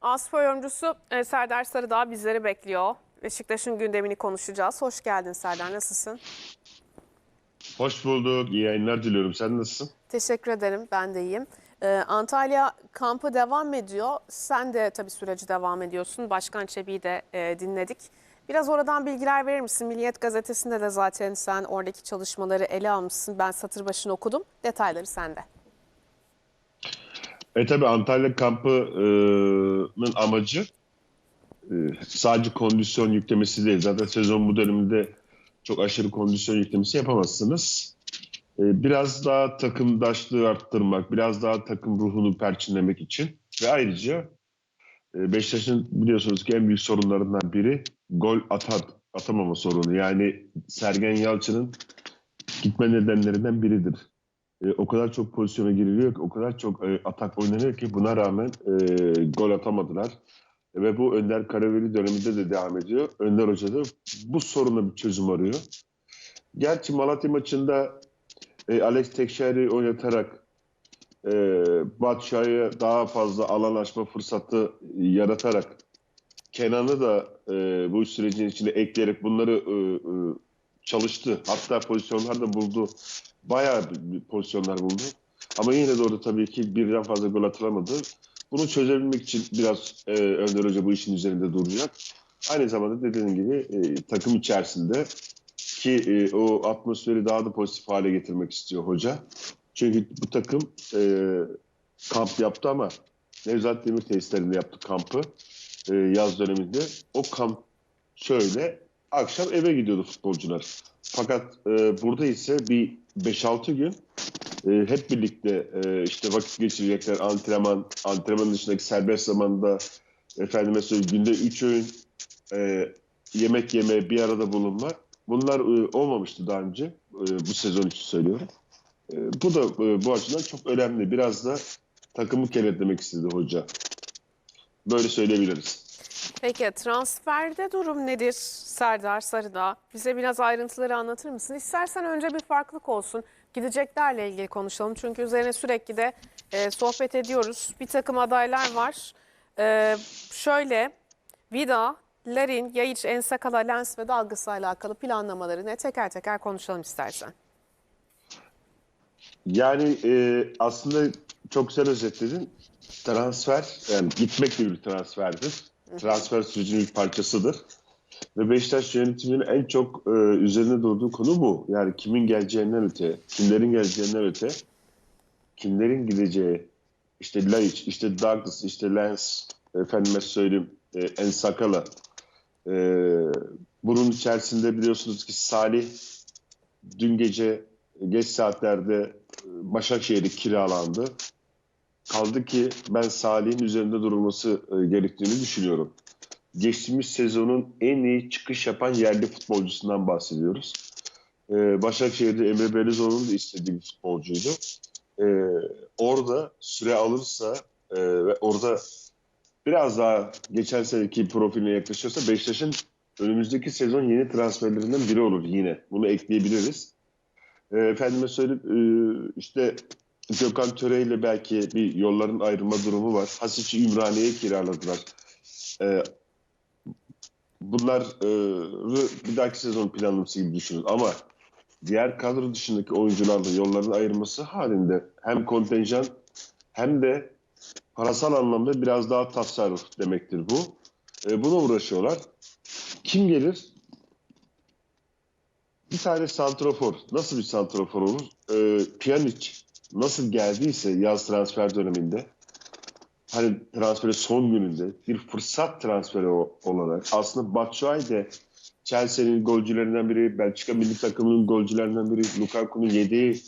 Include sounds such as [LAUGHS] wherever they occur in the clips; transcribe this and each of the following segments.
Aspa oyuncusu e, Serdar Sarıdağ bizleri bekliyor. Beşiktaş'ın gündemini konuşacağız. Hoş geldin Serdar, nasılsın? Hoş bulduk. İyi yayınlar diliyorum. Sen nasılsın? Teşekkür ederim, ben de iyiyim. Ee, Antalya kampı devam ediyor. Sen de tabii süreci devam ediyorsun. Başkan Çebi'yi de e, dinledik. Biraz oradan bilgiler verir misin? Milliyet Gazetesi'nde de zaten sen oradaki çalışmaları ele almışsın. Ben satır başını okudum. Detayları sende. E tabi Antalya kampının amacı e, sadece kondisyon yüklemesi değil. Zaten sezon bu döneminde çok aşırı kondisyon yüklemesi yapamazsınız. E, Biraz daha takımdaşlığı arttırmak, biraz daha takım ruhunu perçinlemek için ve ayrıca e, Beşiktaş'ın biliyorsunuz ki en büyük sorunlarından biri gol atar, atamama sorunu. Yani Sergen Yalçın'ın gitme nedenlerinden biridir. E, o kadar çok pozisyona giriliyor ki, o kadar çok e, atak oynanıyor ki buna rağmen e, gol atamadılar. E, ve bu Önder Karaveli döneminde de devam ediyor. Önder Hoca da bu soruna bir çözüm arıyor. Gerçi Malatya maçında e, Alex Tekşehir'i oynatarak e, Batshuayi'ye daha fazla alan açma fırsatı yaratarak Kenan'ı da e, bu sürecin içine ekleyerek bunları e, e, çalıştı. Hatta pozisyonlar da buldu. Bayağı bir- pozisyonlar buldu. Ama yine de orada tabii ki birden fazla gol atılamadı. Bunu çözebilmek için biraz e, Önder Hoca bu işin üzerinde duracak. Aynı zamanda dediğim gibi e, takım içerisinde ki e, o atmosferi daha da pozitif hale getirmek istiyor hoca. Çünkü bu takım e, kamp yaptı ama Nevzat Demir tesislerinde yaptı kampı e, yaz döneminde. O kamp şöyle akşam eve gidiyordu futbolcular. Fakat e, burada ise bir 5-6 gün e, hep birlikte e, işte vakit geçirecekler. Antrenman, antrenman dışındaki serbest zamanda efendime söyleyeyim günde 3 öğün e, yemek yeme, bir arada bulunma. Bunlar e, olmamıştı daha önce. E, bu sezon için söylüyorum. E, bu da e, bu açıdan çok önemli. Biraz da takımı kenetlemek istedi hoca. Böyle söyleyebiliriz. Peki transferde durum nedir Serdar Sarıdağ? Bize biraz ayrıntıları anlatır mısın? İstersen önce bir farklılık olsun. Gideceklerle ilgili konuşalım. Çünkü üzerine sürekli de e, sohbet ediyoruz. Bir takım adaylar var. E, şöyle Vida, Larin, Yayiç, Ensakala, Lens ve Dalgıs'la alakalı planlamaları ne teker teker konuşalım istersen. Yani e, aslında çok güzel özetledin. Transfer, yani gitmek gibi bir transferdir. Transfer sürecinin bir parçasıdır. Ve Beşiktaş yönetiminin en çok e, üzerine durduğu konu bu. Yani kimin geleceğinden öte, kimlerin geleceğinden öte, kimlerin gideceği, işte Laiç, işte Douglas, işte Lens, efendime söyleyeyim, e, Ensakala. E, bunun içerisinde biliyorsunuz ki Salih dün gece geç saatlerde e, Başakşehir'e kiralandı. Kaldı ki ben Salih'in üzerinde durulması e, gerektiğini düşünüyorum. Geçtiğimiz sezonun en iyi çıkış yapan yerli futbolcusundan bahsediyoruz. E, Başakşehir'de Emre Belezoğlu'nun da istediği bir futbolcuydu. E, orada süre alırsa ve orada biraz daha geçen seneki profiline yaklaşırsa Beşiktaş'ın önümüzdeki sezon yeni transferlerinden biri olur yine. Bunu ekleyebiliriz. E, efendime söyleyip işte Gökhan Töre ile belki bir yolların ayrılma durumu var. Hasic'i Ümraniye'ye kiraladılar. E, bunlar e, bir dahaki sezon planlaması gibi düşünün. Ama diğer kadro dışındaki oyuncularla yolların ayrılması halinde hem kontenjan hem de parasal anlamda biraz daha tasarruf demektir bu. E, buna uğraşıyorlar. Kim gelir? Bir tane santrofor. Nasıl bir santrofor olur? E, Pjanic nasıl geldiyse yaz transfer döneminde hani transferi son gününde bir fırsat transferi olarak aslında Batshuayi de Chelsea'nin golcülerinden biri, Belçika milli takımının golcülerinden biri, Lukaku'nun yediği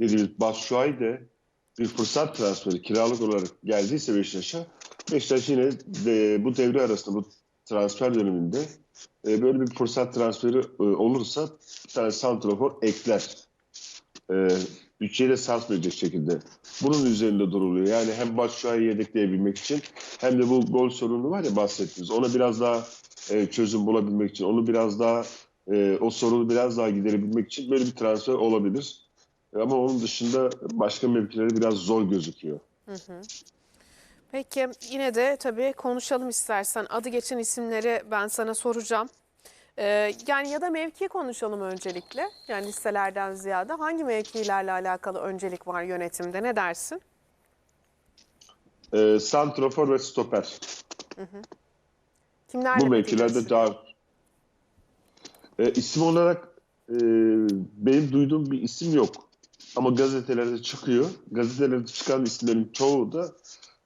dediğimiz Batshuayi de bir fırsat transferi kiralık olarak geldiyse Beşiktaş'a Beşiktaş yine de, bu devre arasında bu transfer döneminde e, böyle bir fırsat transferi e, olursa bir tane santrafor ekler. E, bütçeyi de sarsmayacak şekilde. Bunun üzerinde duruluyor. Yani hem Batshuayi'yi yedekleyebilmek için hem de bu gol sorunu var ya bahsettiğiniz. Ona biraz daha e, çözüm bulabilmek için, onu biraz daha e, o sorunu biraz daha giderebilmek için böyle bir transfer olabilir. Ama onun dışında başka mevkileri biraz zor gözüküyor. Peki yine de tabii konuşalım istersen. Adı geçen isimleri ben sana soracağım. Ee, yani ya da mevki konuşalım öncelikle. Yani listelerden ziyade hangi mevkilerle alakalı öncelik var yönetimde ne dersin? Ee, santrofor ve stoper. Kimlerle Bu mevkilerde daha e, isim olarak e, benim duyduğum bir isim yok. Ama gazetelerde çıkıyor. Gazetelerde çıkan isimlerin çoğu da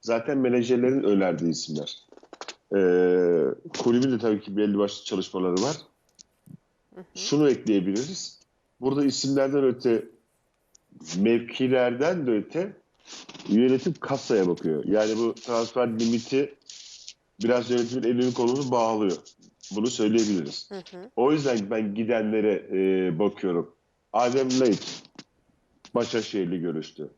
zaten menajerlerin önerdiği isimler. E, kulübün de tabii ki belli başlı çalışmaları var. Şunu ekleyebiliriz. Burada isimlerden öte mevkilerden de öte yönetim kasaya bakıyor. Yani bu transfer limiti biraz yönetimin elini kolunu bağlıyor. Bunu söyleyebiliriz. O yüzden ben gidenlere e, bakıyorum. Adem Leit Başakşehir'li görüştü.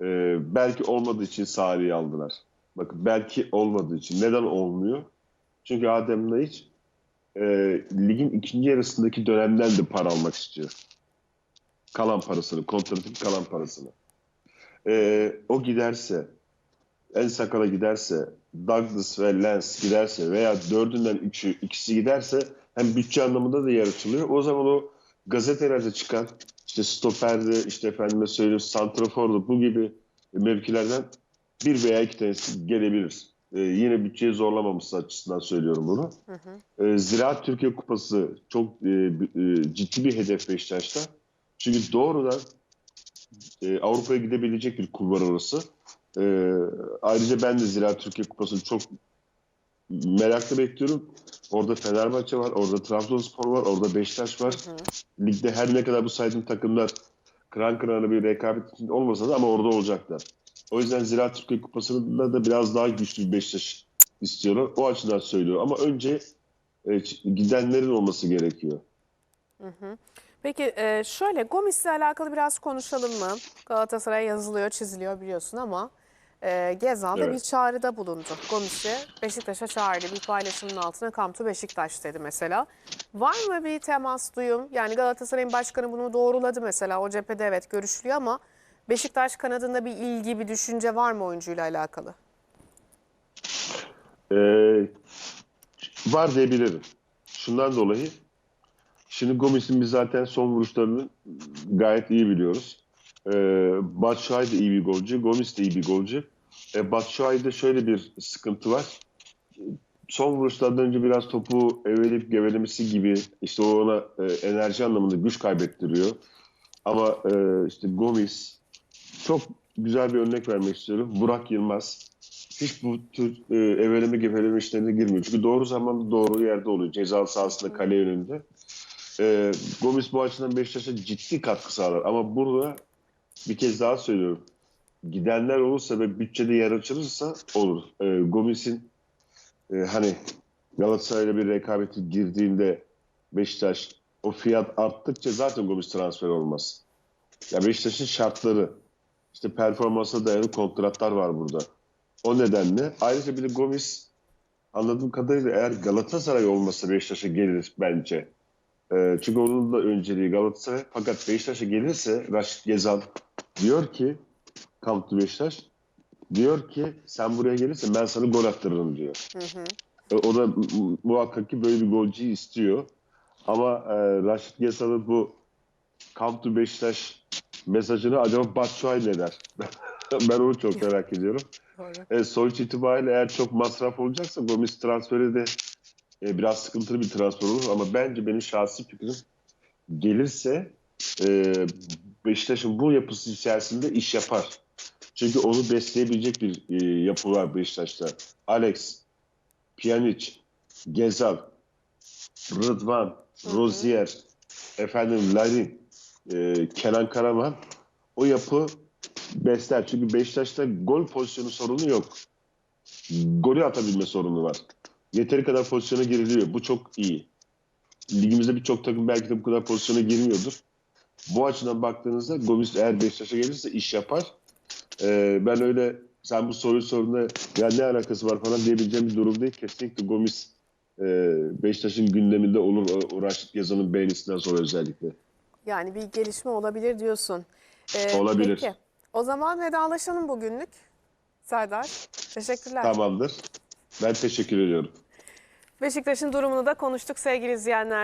E, belki olmadığı için Sarı'yı aldılar. Bakın belki olmadığı için. Neden olmuyor? Çünkü Adem Leit e, ligin ikinci yarısındaki dönemden de para almak istiyor. Kalan parasını, kontratın kalan parasını. E, o giderse en sakala giderse, Douglas ve Lens giderse veya dördünden üçü ikisi giderse hem bütçe anlamında da yer açılıyor. O zaman o gazetelerde çıkan işte stoperde, işte efendime söyleyeyim santrafordu bu gibi mevkilerden bir veya iki tanesi gelebilir. Ee, yine bütçeyi zorlamaması açısından söylüyorum bunu. Ee, Ziraat Türkiye Kupası çok e, e, ciddi bir hedef Beşiktaş'ta. Çünkü doğrudan e, Avrupa'ya gidebilecek bir kulvar orası. Ee, ayrıca ben de Ziraat Türkiye Kupası'nı çok merakla bekliyorum. Orada Fenerbahçe var, orada Trabzonspor var, orada Beşiktaş var. Ligde her ne kadar bu saydığım takımlar kıran kırana bir rekabet olmasa da ama orada olacaklar. O yüzden Ziraat Türkiye Kupası'nda da biraz daha güçlü bir Beşiktaş istiyorum. O açıdan söylüyorum. Ama önce e, gidenlerin olması gerekiyor. Peki e, şöyle Gomis'le alakalı biraz konuşalım mı? Galatasaray yazılıyor, çiziliyor biliyorsun ama e, Gezal da Evet. bir çağrıda bulundu. Gomis'i Beşiktaş'a çağırdı. Bir paylaşımın altına to Beşiktaş dedi mesela. Var mı bir temas, duyum? Yani Galatasaray'ın başkanı bunu doğruladı mesela. O cephede evet görüşülüyor ama Beşiktaş kanadında bir ilgi, bir düşünce var mı oyuncuyla alakalı? Ee, var diyebilirim. Şundan dolayı şimdi Gomis'in biz zaten son vuruşlarını gayet iyi biliyoruz. Ee, Batshuayi de iyi bir golcü, Gomis de iyi bir golcü. Ee, Batshuayi'de şöyle bir sıkıntı var. Son vuruşlardan önce biraz topu evelip gevelemesi gibi işte o ona e, enerji anlamında güç kaybettiriyor. Ama e, işte Gomis çok güzel bir örnek vermek istiyorum. Burak Yılmaz hiç bu tür e, eveleme geveleme işlerine girmiyor. Çünkü doğru zamanda doğru yerde oluyor. Ceza sahasında kale önünde. E, Gomis bu açıdan Beşiktaş'a ciddi katkı sağlar. Ama burada bir kez daha söylüyorum. Gidenler olursa ve bütçede yer açılırsa olur. E, Gomis'in e, hani Galatasaray'la bir rekabeti girdiğinde Beşiktaş o fiyat arttıkça zaten Gomis transfer olmaz. Ya Beşiktaş'ın şartları işte performansa dayalı kontratlar var burada. O nedenle ayrıca bir de Gomis anladığım kadarıyla eğer Galatasaray olmasa Beşiktaş'a gelir bence. Ee, çünkü onun da önceliği Galatasaray. Fakat Beşiktaş'a gelirse Raşit Gezal diyor ki Kamptı Beşiktaş diyor ki sen buraya gelirsen ben sana gol attırırım diyor. E, O da mu- muhakkak ki böyle bir golcüyü istiyor. Ama e, Raşit Gezal'ın bu Kamptı Beşiktaş mesajını acaba Batshuayi ne der? [LAUGHS] ben onu çok merak ediyorum. E, sonuç itibariyle eğer çok masraf olacaksa Gomis transferi de e, biraz sıkıntılı bir transfer olur. Ama bence benim şahsi fikrim gelirse e, Beşiktaş'ın bu yapısı içerisinde iş yapar. Çünkü onu besleyebilecek bir e, yapı var Beşiktaş'ta. Alex, Pjanic, Gezal, Rıdvan, Rozier, efendim Larin, e, Kenan Karaman o yapı besler. Çünkü Beşiktaş'ta gol pozisyonu sorunu yok. Golü atabilme sorunu var. Yeteri kadar pozisyona giriliyor. Bu çok iyi. Ligimizde birçok takım belki de bu kadar pozisyona girmiyordur. Bu açıdan baktığınızda Gomis eğer Beşiktaş'a gelirse iş yapar. Ee, ben öyle sen bu soruyu sorduğunda ya ne alakası var falan diyebileceğim bir durum değil. Kesinlikle Gomis e, Beşiktaş'ın gündeminde olur. O, o Raşit Gezal'ın beğenisinden sonra özellikle. Yani bir gelişme olabilir diyorsun. Ee, Olabilir. Peki. O zaman vedalaşalım bugünlük. Serdar. Teşekkürler. Tamamdır. Ben teşekkür ediyorum. Beşiktaş'ın durumunu da konuştuk sevgili izleyenler.